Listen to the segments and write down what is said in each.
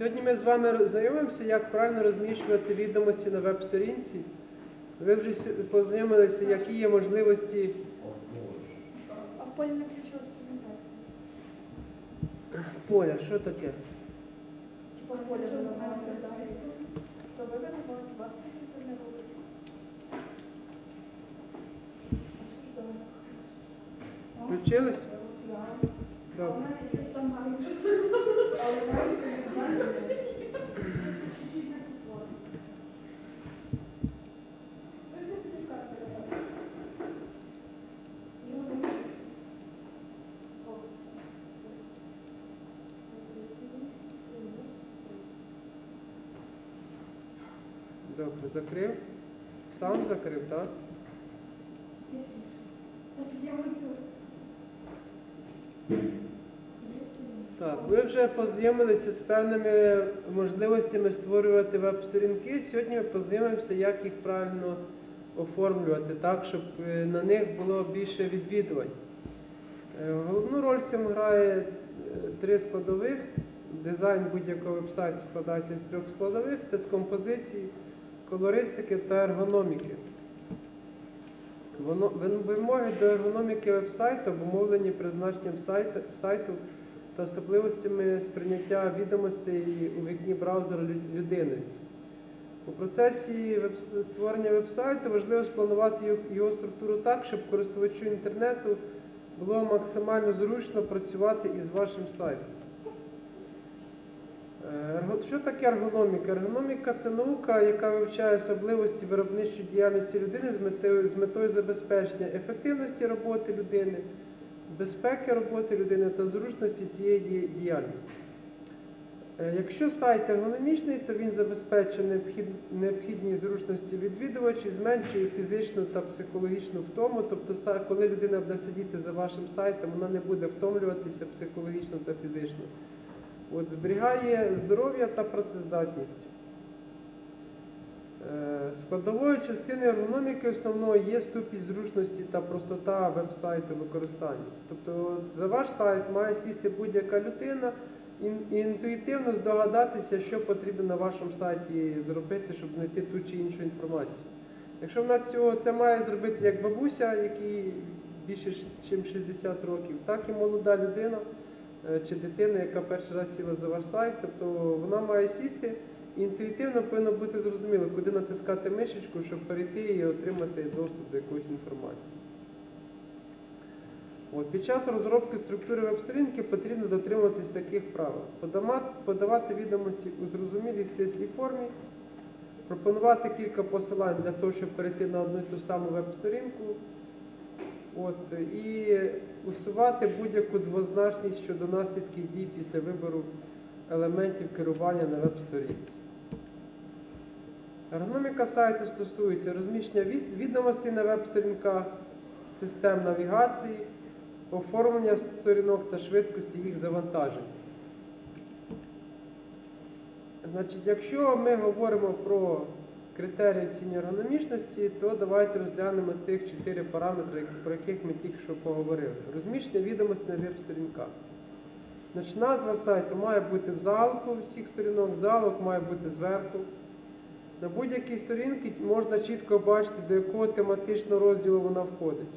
Сьогодні ми з вами знайомимося, як правильно розміщувати відомості на веб-сторінці. Ви вже познайомилися, які є можливості. А в полі не включилось презентація. Поля, що таке? Типа поле вже нормально виглядає. То ви винуваті, вас ніхто не робить. Включились? Добре. Добре, закрив. Сам закрив, так? Так, ви вже познайомилися з певними можливостями створювати веб-сторінки. Сьогодні ми познайомимося, як їх правильно оформлювати, так, щоб е, на них було більше відвідувань. Е, Головну роль цьому грає е, три складових. Дизайн будь-якого веб-сайту складається з трьох складових: це з композиції, колористики та ергономіки. Воно, вимоги до ергономіки веб-сайту обумовлені призначенням сайта, сайту та особливостями сприйняття відомостей у вікні браузера людини. У процесі веб- створення веб-сайту важливо спланувати його структуру так, щоб користувачу інтернету було максимально зручно працювати із вашим сайтом. Що таке ергономіка? Ергономіка це наука, яка вивчає особливості виробничої діяльності людини з метою, з метою забезпечення ефективності роботи людини, безпеки роботи людини та зручності цієї діяльності. Е, Якщо сайт ергономічний, то він забезпечує необхід- необхідні зручності відвідувачів, зменшує фізичну та психологічну втому. Тобто, коли людина буде сидіти за вашим сайтом, вона не буде втомлюватися психологічно та фізично. От, зберігає здоров'я та працездатність. Е, Складовою частиною ергономіки основною є ступінь зручності та простота веб-сайту використання. Тобто за ваш сайт має сісти будь-яка людина і інтуїтивно здогадатися, що потрібно на вашому сайті зробити, щоб знайти ту чи іншу інформацію. Якщо вона цього це має зробити як бабуся, якій більше ніж 60 років, так і молода людина чи дитина, яка перший раз сіла за ваш сайт, тобто вона має сісти. і Інтуїтивно повинно бути зрозуміло, куди натискати мишечку, щоб перейти і отримати доступ до якоїсь інформації. От, під час розробки структури веб-сторінки потрібно дотримуватись таких правил: подавати відомості у зрозумілій стислій формі, пропонувати кілька посилань для того, щоб перейти на одну і ту саму веб-сторінку. От, і усувати будь-яку двозначність щодо наслідків дій після вибору елементів керування на веб-сторінці. Ергономіка сайту стосується розміщення відомостей на веб-сторінках, систем навігації, оформлення сторінок та швидкості їх завантаження. Значить, якщо ми говоримо про критерії оцінювання ергономічності, то давайте розглянемо цих чотири параметри, про яких ми тільки що поговорили. Розміщення відомостей на веб-сторінках. Значить, назва сайту має бути в залку всіх сторінок, залок має бути зверху. На будь-якій сторінці можна чітко бачити, до якого тематичного розділу вона входить.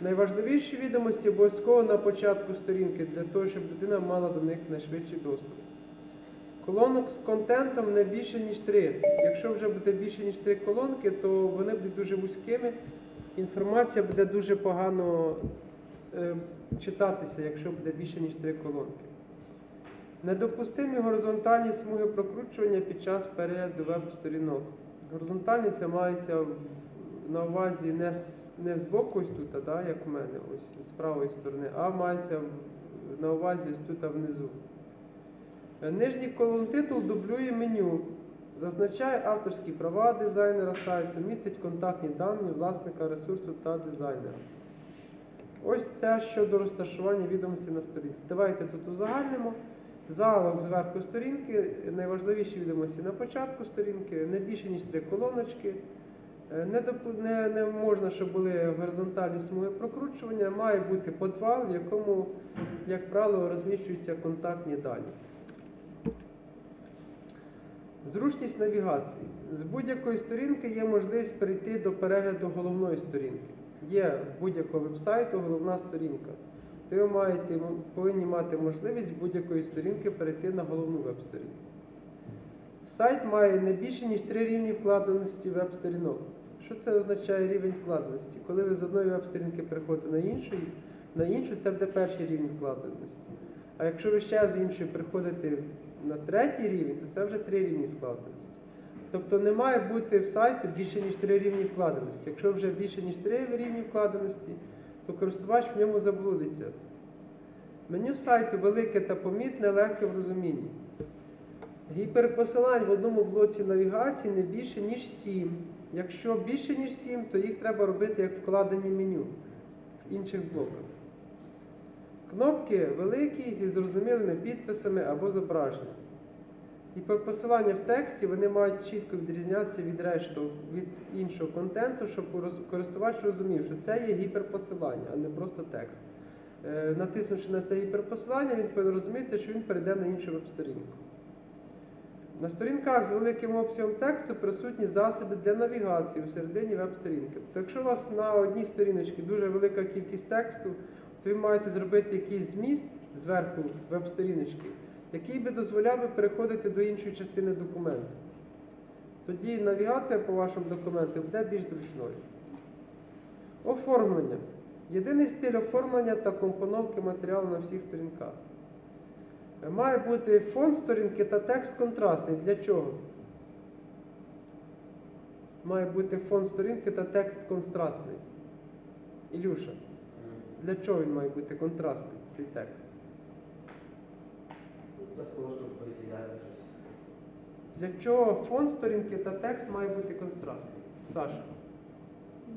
Найважливіші відомості обов'язково на початку сторінки, для того, щоб людина мала до них найшвидший доступ. Колонок з контентом не більше, ніж три. Якщо вже буде більше, ніж три колонки, то вони будуть дуже вузькими. Інформація буде дуже погано е, читатися, якщо буде більше, ніж три колонки. Недопустимі горизонтальні смуги прокручування під час перегляду веб-сторінок. Горизонтальні це мається на увазі не з, не з боку ось тут, а, да, як у мене, ось з правої сторони, а мається на увазі ось тут внизу. Нижній колон титул дублює меню. Зазначає авторські права дизайнера сайту, містить контактні дані власника ресурсу та дизайнера. Ось це щодо розташування відомостей на сторінці. Давайте тут узагальнимо. Залог зверху сторінки, найважливіші відомості на початку сторінки, не більше ніж три колоночки. Е, Не, не, не можна, щоб були горизонтальні смуги прокручування, має бути подвал, в якому, як правило, розміщуються контактні дані. Зручність навігації. З будь-якої сторінки є можливість перейти до перегляду головної сторінки. Є будь-якого вебсайту головна сторінка. То ви маєте, повинні мати можливість з будь-якої сторінки перейти на головну веб-сторінку. Сайт має не більше, ніж три рівні вкладеності веб-сторінок. Що це означає рівень вкладеності? Коли ви з одної веб-сторінки переходите на іншу, на іншу це буде перший рівень вкладеності. А якщо ви ще з іншої приходите на третій рівень, то це вже три рівні складності. Тобто не має бути в сайті більше, ніж три рівні вкладеності. Якщо вже більше, ніж три рівні вкладеності, то користувач в ньому заблудиться. Меню сайту велике та помітне, легке в розумінні. Гіперпосилань в одному блоці навігації не більше, ніж 7. Якщо більше, ніж 7, то їх треба робити як вкладені меню в інших блоках. Кнопки великі зі зрозумілими підписами або зображенням. І по посилання в тексті вони мають чітко відрізнятися від решту, від іншого контенту, щоб користувач розумів, що це є гіперпосилання, а не просто текст. Е, Натиснувши на це гіперпосилання, він повинен розуміти, що він перейде на іншу веб-сторінку. На сторінках з великим обсягом тексту присутні засоби для навігації у середині веб-сторінки. Тобто, якщо у вас на одній сторіночці дуже велика кількість тексту, то ви маєте зробити якийсь зміст зверху веб-сторіночки, який би дозволяв би переходити до іншої частини документу. Тоді навігація по вашому документу буде більш зручною. Оформлення. Єдиний стиль оформлення та компоновки матеріалу на всіх сторінках. Має бути фон сторінки та текст контрастний. Для чого? Має бути фон сторінки та текст контрастний. Ілюша, для чого він має бути контрастний, цей текст? Щось. Для чого фон сторінки та текст має бути контрастний? Саша. Ну,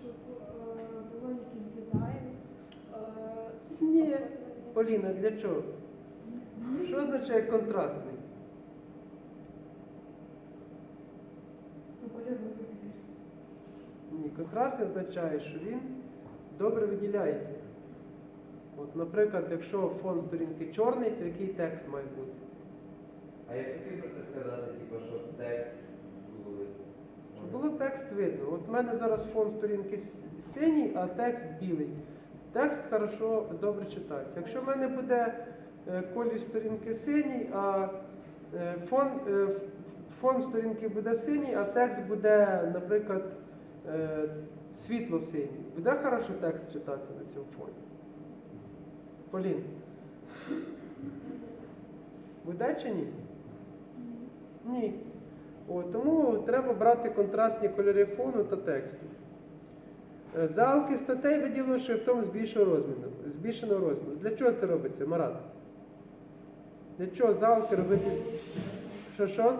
щоб е, було якийсь дизайн. е, Ні. Поліна, для чого? Що означає контрастний? Ну. Ні, контрастний означає, що він добре виділяється. От, наприклад, якщо фон сторінки чорний, то який текст має бути? А я хотів про це сказати, типу, щоб текст було видно. Щоб було текст видно. От в мене зараз фон сторінки синій, а текст білий. Текст хорошо, добре читається. Якщо в мене буде е, колір сторінки синій, а е, фон, е, фон сторінки буде синій, а текст буде, наприклад, е, світло-синій. Буде хорошо текст читатися на цьому фоні? Полін. Буде чи ні? Ні. О, тому треба брати контрастні кольори фону та тексту. Е, Залки статей виділено шрифтом збільшеного розміру. Збільшеного розміру. Для чого це робиться, Марат? Для чого залки робити? Що що?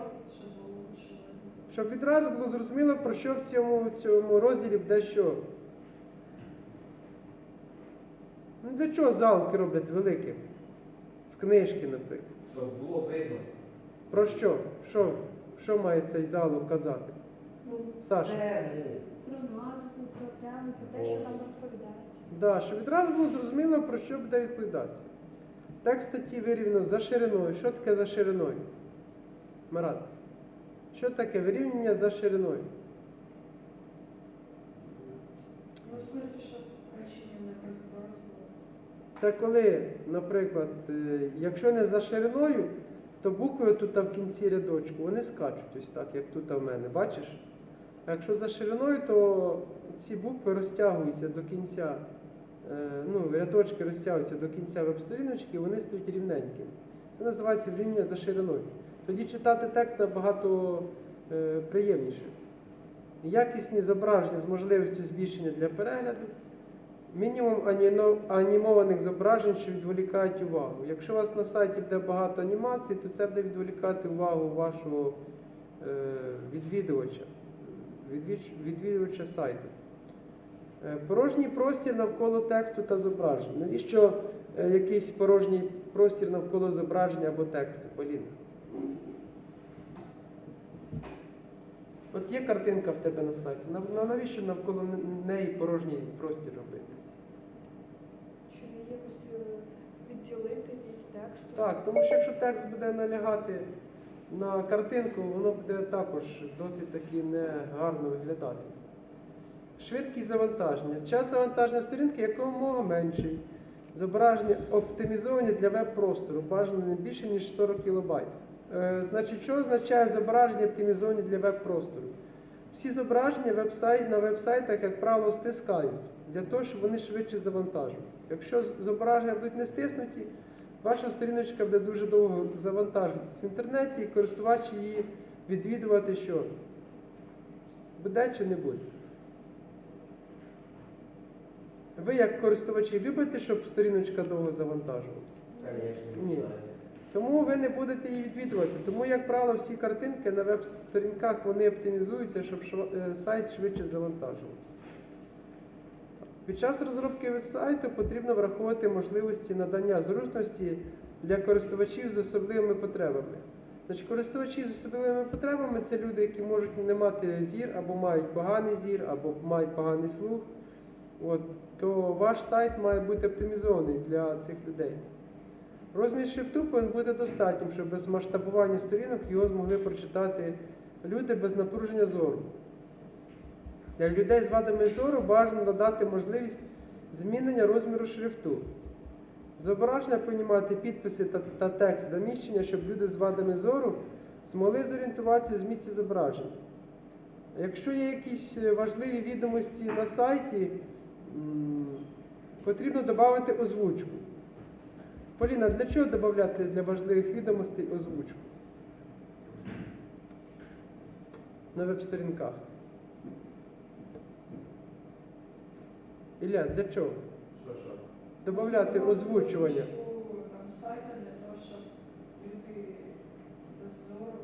Щоб відразу було зрозуміло, про що в цьому, цьому розділі буде що. Ну для чого залки роблять великі? В книжки, наприклад. Щоб було видно. Про що? Що, що має цей залог казати? Ну, Саша? про назву, про тему, про те, що там розповідається. Да, щоб відразу було зрозуміло, про що буде відповідатися. Текст статті вирівняно за шириною. Що таке за шириною? Марат. Що таке вирівняння за шириною? Ну. Це коли, наприклад, е, якщо не за шириною, то букви тут в кінці рядочку вони скачуть ось так, як тут в мене, бачиш? А якщо за шириною, то ці букви розтягуються до кінця, е, ну, рядочки розтягуються до кінця веб-сторіночки, і вони стають рівненькими. Це називається вирівняння за шириною. Тоді читати текст набагато е, приємніше. Якісні зображення з можливістю збільшення для перегляду. Мінімум анімованих зображень, що відволікають увагу. Якщо у вас на сайті буде багато анімацій, то це буде відволікати увагу вашого е, відвідувача, відвіч- відвідувача сайту. Е, порожній простір навколо тексту та зображень. Навіщо е, якийсь порожній простір навколо зображення або тексту? Поліна? От є картинка в тебе на сайті. Нав- Навіщо навколо неї порожній простір робити? Чи не якось відділити від тексту? Так, тому що якщо текст буде налягати на картинку воно буде також досить таки негарно виглядати. Швидкість завантаження. Час завантаження сторінки якомога менший. Зображення оптимізовані для веб-простору, бажано не більше, ніж 40 кБ. Е, значить, що означає зображення оптимізовані для веб-простору? Всі зображення веб-сайт, на веб-сайтах, як правило, стискають для того, щоб вони швидше завантажувалися. Якщо зображення будуть не стиснуті, ваша сторіночка буде дуже довго завантажуватися в інтернеті, і користувач її відвідувати що? Буде чи не буде? Ви, як користувачі, любите, щоб сторіночка довго завантажувалася? Ні. Тому ви не будете її відвідувати. Тому, як правило, всі картинки на веб-сторінках вони оптимізуються, щоб е, сайт швидше завантажувався. Під час розробки сайту потрібно враховувати можливості надання зручності для користувачів з особливими потребами. Значить, користувачі з особливими потребами це люди, які можуть не мати зір, або мають поганий зір, або мають поганий слух. От, то ваш сайт має бути оптимізований для цих людей. Розмір шрифту повинен бути достатнім, щоб без масштабування сторінок його змогли прочитати люди без напруження зору. Для людей з вадами зору бажано надати можливість змінення розміру шрифту. Зображення повинні мати підписи та, та текст заміщення, щоб люди з вадами зору змогли зорієнтуватися в змісті зображення. Якщо є якісь е, важливі відомості на сайті, потрібно додати озвучку. Поліна, для чого додати для важливих відомостей озвучку? На веб-сторінках. Ілля, для чого? Додати озвучування. Сайта для того, щоб люди без зору.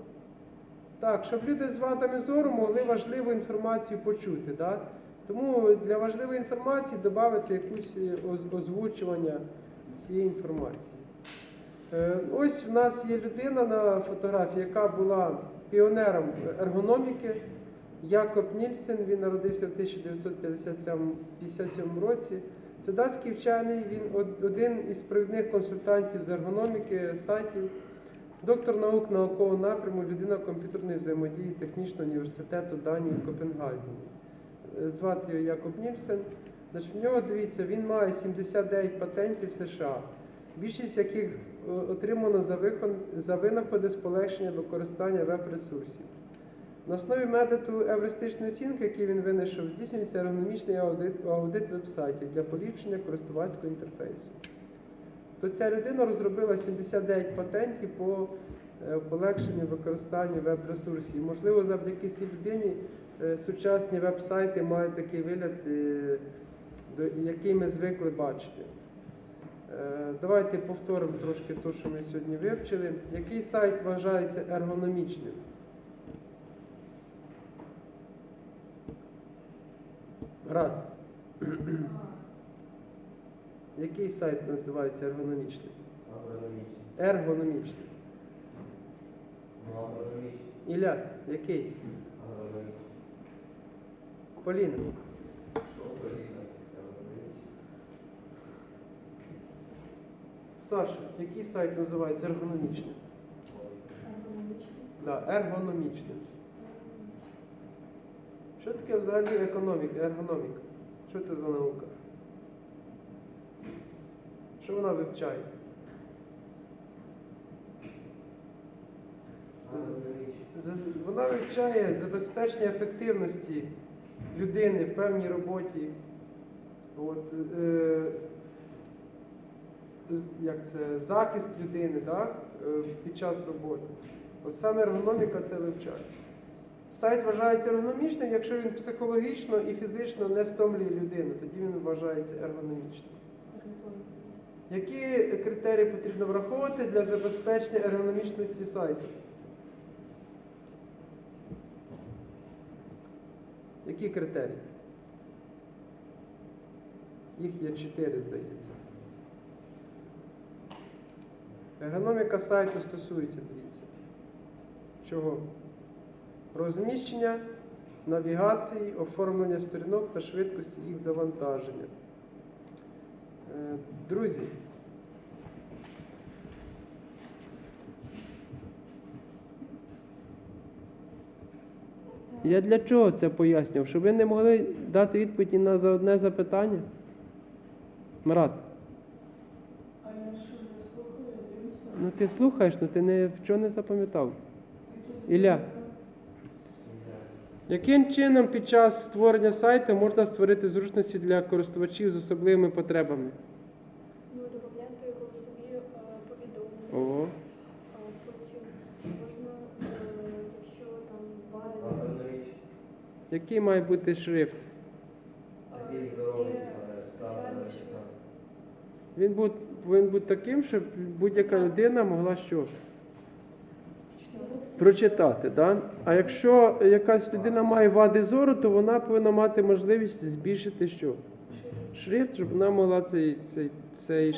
Так, щоб люди з вадами зору могли важливу інформацію почути. Да? Тому для важливої інформації додати якусь е, озвучування цієї інформації. Е, Ось в нас є людина на фотографії, яка була піонером ергономіки. Якоб Нільсен, він народився в 1957 році. Це датський вчений, він один із провідних консультантів з ергономіки сайтів, доктор наук наукового напряму, людина комп'ютерної взаємодії Технічного університету Данії в Копенгагені. Е, Звати його Якоб Нільсен. Значить, в нього дивіться, він має 79 патентів США, більшість яких е, отримано за, вихон- за винаходи з полегшення використання веб-ресурсів. На основі методу евристичної оцінки, який він винайшов, здійснюється ергономічний аудит, аудит веб-сайтів для поліпшення користувацького інтерфейсу. То ця людина розробила 79 патентів по е, полегшенню використання веб-ресурсів. Можливо, завдяки цій людині е, сучасні веб-сайти мають такий вигляд, який ми звикли бачити. Е, Давайте повторимо трошки те, що ми сьогодні вивчили. Який сайт вважається ергономічним? Град. Який сайт називається ергономічним? Ергономічним. Ну, агрономічний. Ілля, який? Поліна. Що поліна? Саша, який сайт називається ергономічним? Ергономічний. Да, ергономічним. Що таке взагалі економіка, ергономіка? Що це за наука? Що вона вивчає? Вона вивчає забезпечення ефективності людини в певній роботі. От, е, як це, захист людини да, е, під час роботи. От саме ергономіка це вивчає. Сайт вважається ергономічним, якщо він психологічно і фізично не стомлює людину, тоді він вважається ергономічним. Які критерії потрібно враховувати для забезпечення ергономічності сайту? Які критерії? Їх є чотири, здається. Ергономіка сайту стосується, дивіться. Чого? Розміщення, навігації, оформлення сторінок та швидкості їх завантаження. Е, Друзі, Я для чого це пояснював? Щоб ви не могли дати відповідь на за одне запитання? Марат, А я що не слухаю, дивлюся. Ну ти слухаєш, ну ти не чого не запам'ятав. Ілля. Яким чином під час створення сайту можна створити зручності для користувачів з особливими потребами? Ну, додати голосові е, повідомлення. Ого. Потім можна, е, якщо там бали, Який має бути шрифт? е. Він був, повинен бути таким, щоб будь-яка людина могла що? Прочитати. Да? А якщо якась людина має вади зору, то вона повинна мати можливість збільшити що? Шрифт, щоб вона могла цей, цей, цей.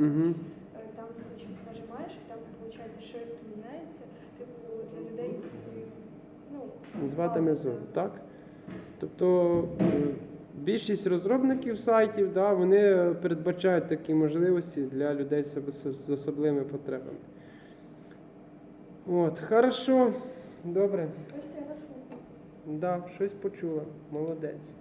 Угу. Там, коротше, нажимаєш, там, виходить, шрифт міняється, типу, для людей, які, ну, з вадами вади, зору, так. Тобто е, більшість розробників сайтів, да, вони передбачають такі можливості для людей з ос- особливими потребами. От, хорошо, добре. Да, щось почула. Молодець.